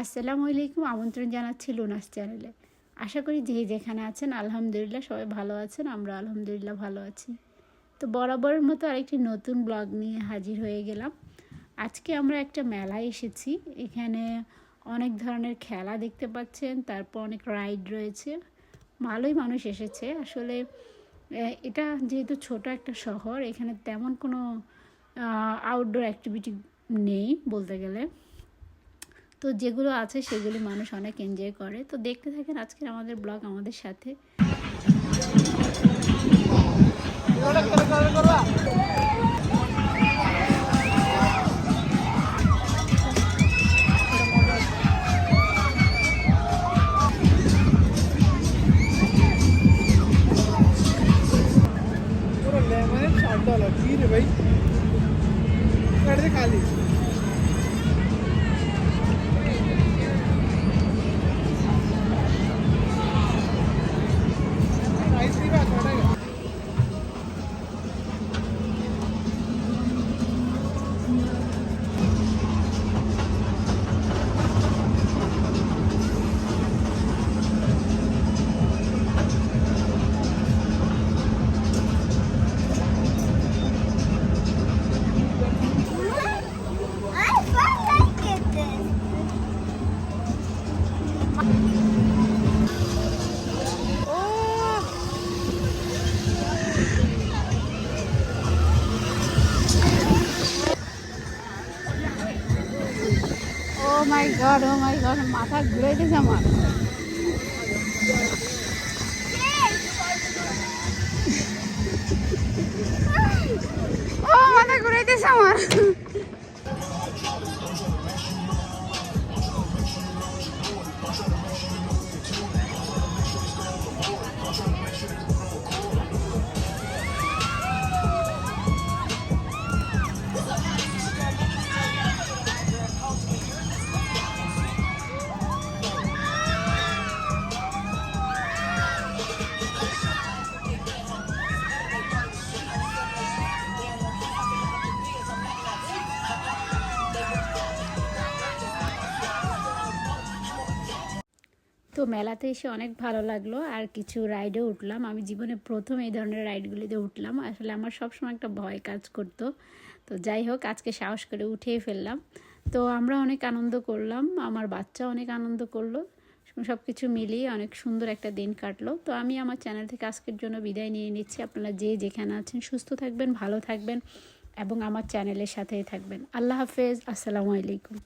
আসসালামু আলাইকুম, আমন্ত্রণ জানাচ্ছি লুনাস চ্যানেলে। আশা করি যে যেখানে আছেন, আলহামদুলিল্লাহ সবাই ভালো আছেন, আমরা আলহামদুলিল্লাহ ভালো আছি। তো বরাবরের মতো আরেকটি নতুন ব্লগ নিয়ে হাজির হয়ে গেলাম। আজকে আমরা একটা মেলায় এসেছি, এখানে অনেক ধরনের খেলা দেখতে পাচ্ছেন, তারপর অনেক রাইড রয়েছে, ভালোই মানুষ এসেছে। আসলে এটা যেহেতু ছোট একটা শহর, এখানে তেমন কোনো আউটডোর অ্যাক্টিভিটি নেই বলতে গেলে। তো যেগুলো আছে সেগুলি মানুষ অনেক এনজয় করে। তো দেখতে থাকেন আজকের আমাদের ব্লগ আমাদের সাথে। ভাই? খালি। মাই গড ও মাই গড মাথা ঘুরাইতেছে আমার। ও মাথা ঘুরাইতেছে আমার। তো মেলাতে এসে অনেক ভালো লাগল, আর কিছু রাইডে উঠলাম। আমি জীবনে প্রথম এই ধরনের রাইডগুলিতে উঠলাম। আসলে আমার সবসময় একটা ভয় কাজ করতো। তো যাই হোক, আজকে সাহস করে উঠেই ফেললাম। তো আমরা অনেক আনন্দ করলাম, আমার বাচ্চা অনেক আনন্দ করল সব কিছু মিলিয়ে অনেক সুন্দর একটা দিন কাটলো। তো আমি আমার চ্যানেল থেকে আজকের জন্য বিদায় নিয়ে নিচ্ছি। আপনারা যে যেখানে আছেন সুস্থ থাকবেন, ভালো থাকবেন এবং আমার চ্যানেলের সাথেই থাকবেন। আল্লাহ হাফেজ, আসসালামু আলাইকুম।